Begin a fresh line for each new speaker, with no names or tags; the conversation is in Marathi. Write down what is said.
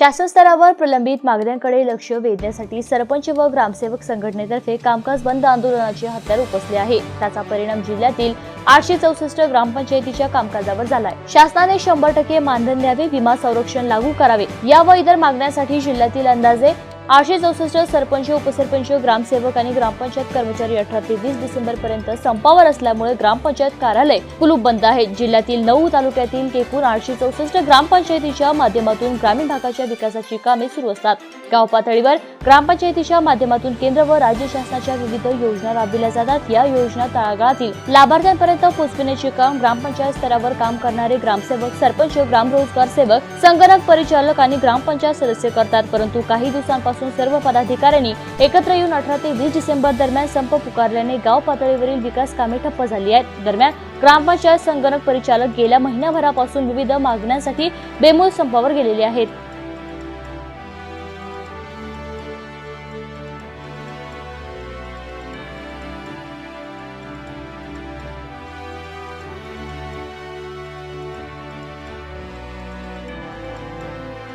शासन स्तरावर प्रलंबित मागण्यांकडे लक्ष वेधण्यासाठी सरपंच व ग्रामसेवक संघटनेतर्फे कामकाज बंद आंदोलनाचे हत्यार उपसले आहे. त्याचा परिणाम जिल्ह्यातील आठशे चौसष्ट ग्रामपंचायतीच्या कामकाजावर झालाय. शासनाने शंभर टक्के मानधन द्यावे विमा संरक्षण लागू करावे. या व इतर मागण्यांसाठी जिल्ह्यातील अंदाजे आठशे चौसष्ट सरपंच उपसरपंच ग्रामसेवक आणि ग्रामपंचायत कर्मचारी अठरा ते वीस डिसेंबर पर्यंत संपावर असल्यामुळे ग्रामपंचायत कार्यालय कुलूप बंद आहे. जिल्ह्यातील नऊ तालुक्यातील एकूण आठशे चौसष्ट ग्रामपंचायतीच्या माध्यमातून ग्रामीण भागाच्या विकासाची कामे सुरू असतात. गाव पातळीवर ग्रामपंचायतीच्या माध्यमातून केंद्र व राज्य शासनाच्या विविध योजना राबविल्या जातात. या योजना तळागाळातील लाभार्थ्यांपर्यंत पोहोचविण्याचे काम ग्रामपंचायत स्तरावर काम करणारे ग्रामसेवक सरपंच ग्रामरोजगार सेवक संगणक परिचालक आणि ग्रामपंचायत सदस्य करतात. परंतु काही दिवसांपासून सर्व पदाधिकाऱ्यांनी एकत्र येऊन अठरा ते वीस डिसेंबर दरम्यान संप पुकारल्याने गाव पातळीवरील विकास कामे ठप्प झाली आहेत. दरम्यान ग्रामपंचायत संगणक परिचालक गेल्या महिन्याभरापासून विविध मागण्यांसाठी बेमूल संपावर गेलेले आहेत.